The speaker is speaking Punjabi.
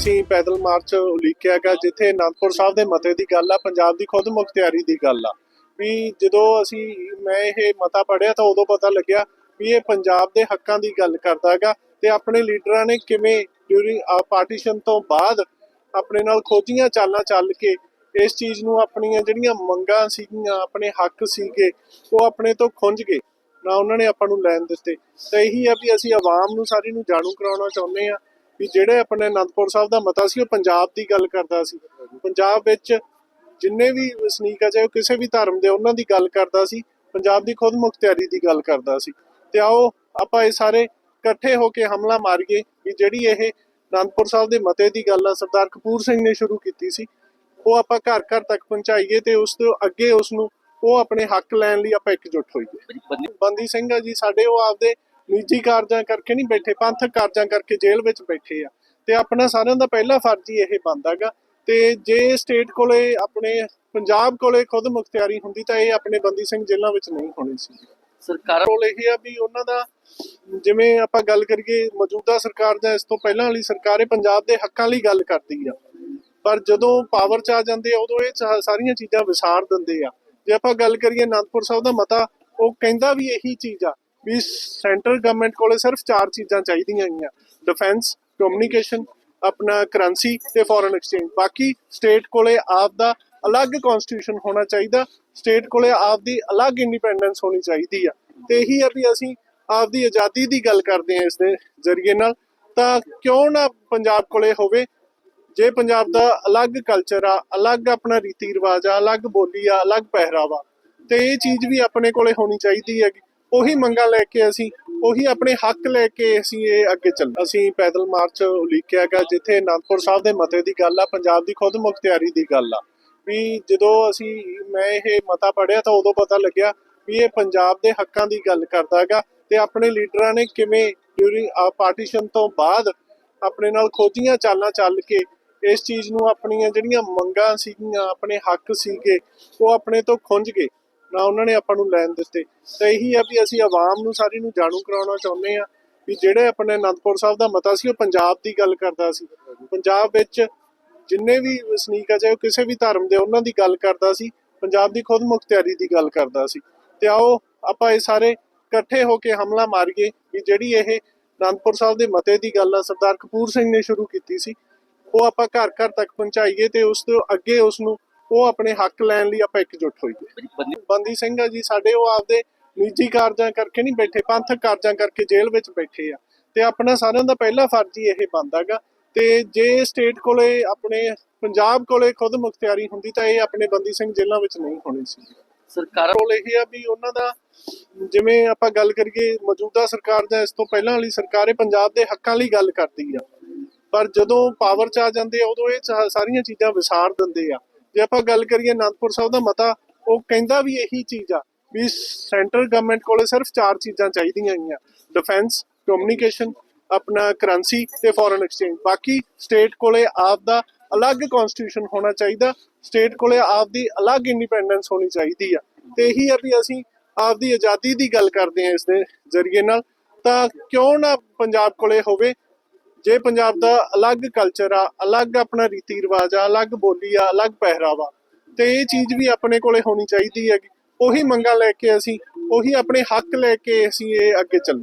ਅਸੀਂ ਪੈਦਲ ਮਾਰਚ ਉਲੀਕਿਆ ਗਿਆ ਜਿੱਥੇ ਅਨੰਦਪੁਰ ਸਾਹਿਬ ਦੇ ਮਤੇ ਦੀ ਗੱਲ ਆ, ਪੰਜਾਬ ਦੀ ਖੁਦ ਮੁਖਤਿਆਰੀ ਦੀ ਗੱਲ ਆ। ਵੀ ਜਦੋਂ ਅਸੀਂ, ਮੈਂ ਇਹ ਮਤਾ ਪੜਿਆ ਤਾਂ ਉਦੋਂ ਪਤਾ ਲੱਗਿਆ ਵੀ ਇਹ ਪੰਜਾਬ ਦੇ ਹੱਕਾਂ ਦੀ ਗੱਲ ਕਰਦਾ ਹੈਗਾ ਤੇ ਆਪਣੇ ਲੀਡਰਾਂ ਨੇ ਕਿਵੇਂ ਡਿਊਰਿੰਗ ਪਾਰਟੀਸ਼ਨ ਤੋਂ ਬਾਅਦ ਆਪਣੇ ਨਾਲ ਖੋਜੀਆਂ ਚਾਲਾਂ ਚੱਲ ਕੇ ਇਸ ਚੀਜ਼ ਨੂੰ ਆਪਣੀਆਂ ਜਿਹੜੀਆਂ ਮੰਗਾਂ ਸੀਗੀਆਂ, ਆਪਣੇ ਹੱਕ ਸੀਗੇ, ਉਹ ਆਪਣੇ ਤੋਂ ਖੁੰਝ ਗਏ। ਨਾ ਉਹਨਾਂ ਨੇ ਆਪਾਂ ਨੂੰ ਲੈਣ ਦਿੱਤੇ। ਤਾਂ ਇਹੀ ਆ ਵੀ ਅਸੀਂ ਆਵਾਮ ਨੂੰ ਸਾਰੀ ਨੂੰ ਜਾਣੂ ਕਰਾਉਣਾ ਚਾਹੁੰਦੇ ਆ ਵੀ ਜਿਹੜੇ ਆਪਣੇ ਅਨੰਦਪੁਰ ਸਾਹਿਬ ਦਾ ਮਤਾ ਸੀ ਉਹ ਪੰਜਾਬ ਦੀ ਗੱਲ ਕਰਦਾ ਸੀ। ਪੰਜਾਬ ਵਿੱਚ ਜਿੰਨੇ ਵੀ ਵਸਨੀਕ ਆ ਚਾਹੇ ਕਿਸੇ ਵੀ ਧਰਮ ਦੇ ਉਹਨਾਂ ਦੀ ਗੱਲ ਕਰਦਾ ਸੀ। ਪੰਜਾਬ ਦੀ ਖੁਦ ਮੁਖਤਿਆਰੀ ਦੀ ਗੱਲ ਕਰਦਾ ਸੀ। ਤੇ ਆਓ ਆਪਾਂ ਇਹ ਸਾਰੇ ਇਕੱਠੇ ਹੋ ਕੇ ਹਮਲਾ ਮਾਰੀਏ ਵੀ ਜਿਹੜੀ ਇਹ ਅਨੰਦਪੁਰ ਸਾਹਿਬ ਦੇ ਮਤੇ ਦੀ ਗੱਲ ਆ ਸਰਦਾਰ ਕਪੂਰ ਸਿੰਘ ਨੇ ਸ਼ੁਰੂ ਕੀਤੀ ਸੀ। ਉਹ ਆਪਾਂ ਘਰ ਘਰ ਤੱਕ ਪਹੁੰਚਾਈਏ ਤੇ ਉਸ ਤੋਂ ਅੱਗੇ ਉਸ ਨੂੰ ਉਹ ਆਪਣੇ ਹੱਕ ਲੈਣ ਲਈ ਆਪਾਂ ਇਕਜੁੱਟ ਹੋਈਏ। ਬੰਦੀ ਸਿੰਘ ਆ ਜੀ ਸਾਡੇ ਉਹ ਆਪਦੇ ਨਿੱਜੀ ਕਾਰਜਾਂ ਕਰਕੇ ਨਹੀਂ ਬੈਠੇ ਪੰਥਕ ਕਾਰਜਾਂ ਕਰਕੇ ਜੇਲ੍ਹ ਵਿੱਚ ਬੈਠੇ ਆ। ਤੇ ਆਪਣਾ ਸਾਰਿਆਂ ਦਾ ਪਹਿਲਾ ਫਰਜ਼ ਹੀ ਇਹ ਬਣਦਾਗਾ ਤੇ ਜੇ ਸਟੇਟ ਕੋਲੇ ਆਪਣੇ ਪੰਜਾਬ ਕੋਲੇ ਖੁਦ ਮੁਖਤਿਆਰੀ ਹੁੰਦੀ ਤਾਂ ਇਹ ਆਪਣੇ ਬੰਦੀ ਸਿੰਘ ਜੇਲ੍ਹਾਂ ਵਿੱਚ ਨਹੀਂ ਹੋਣੀ ਸੀ। ਸਰਕਾਰਾਂ ਕੋਲ ਇਹ ਆ ਵੀ ਉਹਨਾਂ ਦਾ ਜਿਵੇਂ ਆਪਾਂ ਗੱਲ ਕਰੀਏ ਮੌਜੂਦਾ ਸਰਕਾਰ ਜਾਂ ਇਸ ਤੋਂ ਪਹਿਲਾਂ ਵਾਲੀ ਸਰਕਾਰ ਇਹ ਪੰਜਾਬ ਦੇ ਹੱਕਾਂ ਲਈ ਗੱਲ ਕਰਦੀ ਆ। ਪਰ ਜਦੋਂ ਪਾਵਰ 'ਚ ਆ ਜਾਂਦੇ ਆ ਉਦੋਂ ਇਹ ਸਾਰੀਆਂ ਚੀਜ਼ਾਂ ਵਿਸਾਰ ਦਿੰਦੇ ਆ। ਜੇ ਆਪਾਂ ਗੱਲ ਕਰੀਏ ਅਨੰਦਪੁਰ ਸਾਹਿਬ ਦਾ ਮਤਾ ਉਹ ਕਹਿੰਦਾ ਵੀ ਇਹੀ ਚੀਜ਼ ਆ ਵੀ ਸੈਂਟਰ ਗਵਰਨਮੈਂਟ ਕੋਲੇ ਸਿਰਫ ਚਾਰ ਚੀਜ਼ਾਂ ਚਾਹੀਦੀਆਂ ਹੈਗੀਆਂ ਡਿਫੈਂਸ ਕਮਿਊਨੀਕੇਸ਼ਨ ਆਪਣਾ ਕਰੰਸੀ ਤੇ ਫੋਰਨ ਐਕਸਚੇਂਜ ਬਾਕੀ ਸਟੇਟ ਕੋਲੇ ਆਪ ਦਾ ਅਲੱਗ ਕਨਸਟੀਟਿਊਸ਼ਨ ਹੋਣਾ ਚਾਹੀਦਾ। ਸਟੇਟ ਕੋਲੇ ਆਪ ਦੀ ਅਲੱਗ ਇੰਡੀਪੈਂਡੈਂਸ ਹੋਣੀ ਚਾਹੀਦੀ ਆ। ਤੇ ਇਹੀ ਆ ਵੀ ਅਸੀਂ ਆਪ ਦੀ ਆਜ਼ਾਦੀ ਦੀ ਗੱਲ ਕਰਦੇ ਆ ਇਸ ਦੇ ਜ਼ਰੀਏ ਨਾਲ। ਤਾਂ ਕਿਉਂ ਨਾ ਪੰਜਾਬ ਕੋਲੇ ਹੋਵੇ? ਜੇ ਪੰਜਾਬ ਦਾ ਅਲੱਗ ਕਲਚਰ ਆ, ਅਲੱਗ ਆਪਣਾ ਰੀਤੀ ਰਿਵਾਜ ਆ, ਅਲੱਗ ਬੋਲੀ ਆ, ਅਲੱਗ ਪਹਿਰਾਵਾ, ਤੇ ਇਹ ਚੀਜ਼ ਵੀ ਆਪਣੇ ਕੋਲੇ ਹੋਣੀ ਚਾਹੀਦੀ ਹੈਗੀ। ਉਹੀ ਮੰਗਾਂ ਲੈ ਕੇ ਅਸੀਂ, ਉਹੀ ਆਪਣੇ ਹੱਕ ਲੈ ਕੇ ਅਸੀਂ ਇਹ ਅੱਗੇ ਚੱਲ ਅਸੀਂ ਪੈਦਲ ਮਾਰਚ ਉਲੀਕਿਆ ਗਿਆ ਜਿੱਥੇ ਅਨੰਦਪੁਰ ਸਾਹਿਬ ਦੇ ਮਤੇ ਦੀ ਗੱਲ ਆ, ਪੰਜਾਬ ਦੀ ਖੁਦ ਮੁਖਤਿਆਰੀ ਦੀ ਗੱਲ ਆ। ਵੀ ਜਦੋਂ ਅਸੀਂ, ਮੈਂ ਇਹ ਮਤਾ ਪੜਿਆ ਤਾਂ ਉਦੋਂ ਪਤਾ ਲੱਗਿਆ ਵੀ ਇਹ ਪੰਜਾਬ ਦੇ ਹੱਕਾਂ ਦੀ ਗੱਲ ਕਰਦਾ ਹੈਗਾ ਤੇ ਆਪਣੇ ਲੀਡਰਾਂ ਨੇ ਕਿਵੇਂ ਡਿਊਰਿੰਗ ਪਾਰਟੀਸ਼ਨ ਤੋਂ ਬਾਅਦ ਆਪਣੇ ਨਾਲ ਖੋਜੀਆਂ ਚਾਲਾਂ ਚੱਲ ਕੇ ਇਸ ਚੀਜ਼ ਨੂੰ ਆਪਣੀਆਂ ਜਿਹੜੀਆਂ ਮੰਗਾਂ ਸੀਗੀਆਂ, ਆਪਣੇ ਹੱਕ ਸੀਗੇ, ਉਹ ਆਪਣੇ ਤੋਂ ਖੁੰਝ ਗਏ। ਨਾ ਉਹਨਾਂ ਨੇ ਆਪਾਂ ਨੂੰ ਲੈਣ ਦਿੱਤੇ। ਤਾਂ ਇਹੀ ਆ ਵੀ ਅਸੀਂ ਆਵਾਮ ਨੂੰ ਸਾਰੀ ਨੂੰ ਜਾਣੂ ਕਰਾਉਣਾ ਚਾਹੁੰਦੇ ਆ ਵੀ ਜਿਹੜੇ ਆਪਣੇ ਅਨੰਦਪੁਰ ਸਾਹਿਬ ਦਾ ਮਤਾ ਸੀ, ਉਹ ਪੰਜਾਬ ਦੀ ਗੱਲ ਕਰਦਾ ਸੀ। ਪੰਜਾਬ ਵਿੱਚ ਜਿੰਨੇ ਵੀ ਵਸਨੀਕ ਆ, ਚਾਹੇ ਕਿਸੇ ਵੀ ਧਰਮ ਦੇ, ਉਹਨਾਂ ਦੀ ਗੱਲ ਕਰਦਾ ਸੀ। ਪੰਜਾਬ ਦੀ ਖੁਦ ਮੁਖਤਿਆਰੀ ਦੀ ਗੱਲ ਕਰਦਾ ਸੀ। ਤੇ ਆਓ ਆਪਾਂ ਇਹ ਸਾਰੇ ਇਕੱਠੇ ਹੋ ਕੇ ਹਮਲਾ ਮਾਰੀਏ ਵੀ ਜਿਹੜੀ ਇਹ ਅਨੰਦਪੁਰ ਸਾਹਿਬ ਦੇ ਮਤੇ ਦੀ ਗੱਲ ਆ, ਸਰਦਾਰ ਕਪੂਰ ਸਿੰਘ ਨੇ ਸ਼ੁਰੂ ਕੀਤੀ ਸੀ। ਉਹ ਆਪਾਂ ਘਰ ਘਰ ਤੱਕ ਪਹੁੰਚਾਈਏ ਤੇ ਉਸ ਤੋਂ ਅੱਗੇ ਉਸ ਨੂੰ ਉਹ ਆਪਣੇ ਹੱਕ ਲੈਣ ਲਈ ਆਪਾਂ ਇਕਜੁੱਟ ਹੋਈਏ ਬੰਦੀ ਸਿੰਘ ਆ ਜੀ ਸਾਡੇ ਉਹ ਆਪਦੇ ਨਿੱਜੀ ਕਾਰਜਾਂ ਕਰਕੇ ਨਹੀਂ ਬੈਠੇ ਪੰਥਕ ਕਾਰਜਾਂ ਕਰਕੇ ਜੇਲ੍ਹ ਵਿੱਚ ਬੈਠੇ ਆ। ਤੇ ਆਪਣਾ ਸਾਰਿਆਂ ਦਾ ਪਹਿਲਾ ਫਰਜ਼ ਹੀ ਇਹ ਬਣਦਾਗਾ ਤੇ ਜੇ ਸਟੇਟ ਕੋਲੇ ਆਪਣੇ ਪੰਜਾਬ ਕੋਲੇ ਖੁਦ ਮੁਖਤਿਆਰੀ ਹੁੰਦੀ ਤਾਂ ਇਹ ਆਪਣੇ ਬੰਦੀ ਸਿੰਘ ਜੇਲ੍ਹਾਂ ਵਿੱਚ ਨਹੀਂ ਹੋਣੀ ਸੀ। ਸਰਕਾਰਾਂ ਕੋਲ ਇਹ ਆ ਵੀ ਉਹਨਾਂ ਦਾ ਜਿਵੇਂ ਆਪਾਂ ਗੱਲ ਕਰੀਏ ਮੌਜੂਦਾ ਸਰਕਾਰ ਜਾਂ ਇਸ ਤੋਂ ਪਹਿਲਾਂ ਵਾਲੀ ਸਰਕਾਰ ਇਹ ਪੰਜਾਬ ਦੇ ਹੱਕਾਂ ਲਈ ਗੱਲ ਕਰਦੀ ਆ। ਪਰ ਜਦੋਂ ਪਾਵਰ 'ਚ ਆ ਜਾਂਦੇ ਆ ਉਦੋਂ ਇਹ ਸਾਰੀਆਂ ਚੀਜ਼ਾਂ ਵਿਸਾਰ ਦਿੰਦੇ ਆ। ਜੇ ਆਪਾਂ ਗੱਲ ਕਰੀਏ ਅਨੰਦਪੁਰ ਸਾਹਿਬ ਦਾ ਮਤਾ, ਉਹ ਕਹਿੰਦਾ ਵੀ ਇਹੀ ਚੀਜ਼ ਆ, ਵੀ ਸੈਂਟਰ ਗਵਰਨਮੈਂਟ ਕੋਲੇ ਸਿਰਫ ਚਾਰ ਚੀਜ਼ਾਂ ਚਾਹੀਦੀਆਂ ਹੈਗੀਆਂ ਡਿਫੈਂਸ ਕਮਿਊਨੀਕੇਸ਼ਨ ਆਪਣਾ ਕਰੰਸੀ ਤੇ ਫੋਰਨ ਐਕਸਚੇਂਜ ਬਾਕੀ ਸਟੇਟ ਕੋਲੇ ਆਪ ਦਾ ਅਲੱਗ ਕਨਸਟੀਟਿਊਸ਼ਨ ਹੋਣਾ ਚਾਹੀਦਾ ਸਟੇਟ ਕੋਲੇ ਆਪ ਦੀ ਅਲੱਗ ਇੰਡੀਪੈਂਡੈਂਸ ਹੋਣੀ ਚਾਹੀਦੀ ਆ। ਤੇ ਇਹੀ ਆ ਵੀ ਅਸੀਂ ਆਪ ਦੀ ਆਜ਼ਾਦੀ ਦੀ ਗੱਲ ਕਰਦੇ ਆ ਇਸ ਦੇ ਜ਼ਰੀਏ ਨਾਲ। ਤਾਂ ਕਿਉਂ ਨਾ ਪੰਜਾਬ ਕੋਲੇ ਹੋਵੇ ਜੇ ਪੰਜਾਬ ਦਾ ਅਲੱਗ ਕਲਚਰ ਆ, ਅਲੱਗ ਆਪਣਾ ਰੀਤੀ ਰਿਵਾਜ ਆ, ਅਲੱਗ ਬੋਲੀ ਆ, ਅਲੱਗ ਪਹਿਰਾਵਾ, ਤੇ ਇਹ ਚੀਜ਼ ਵੀ ਆਪਣੇ ਕੋਲੇ ਹੋਣੀ ਚਾਹੀਦੀ ਹੈਗੀ। ਉਹੀ ਮੰਗਾਂ ਲੈ ਕੇ ਅਸੀਂ, ਉਹੀ ਆਪਣੇ ਹੱਕ ਲੈ ਕੇ ਅਸੀਂ ਇਹ ਅੱਗੇ ਚੱਲ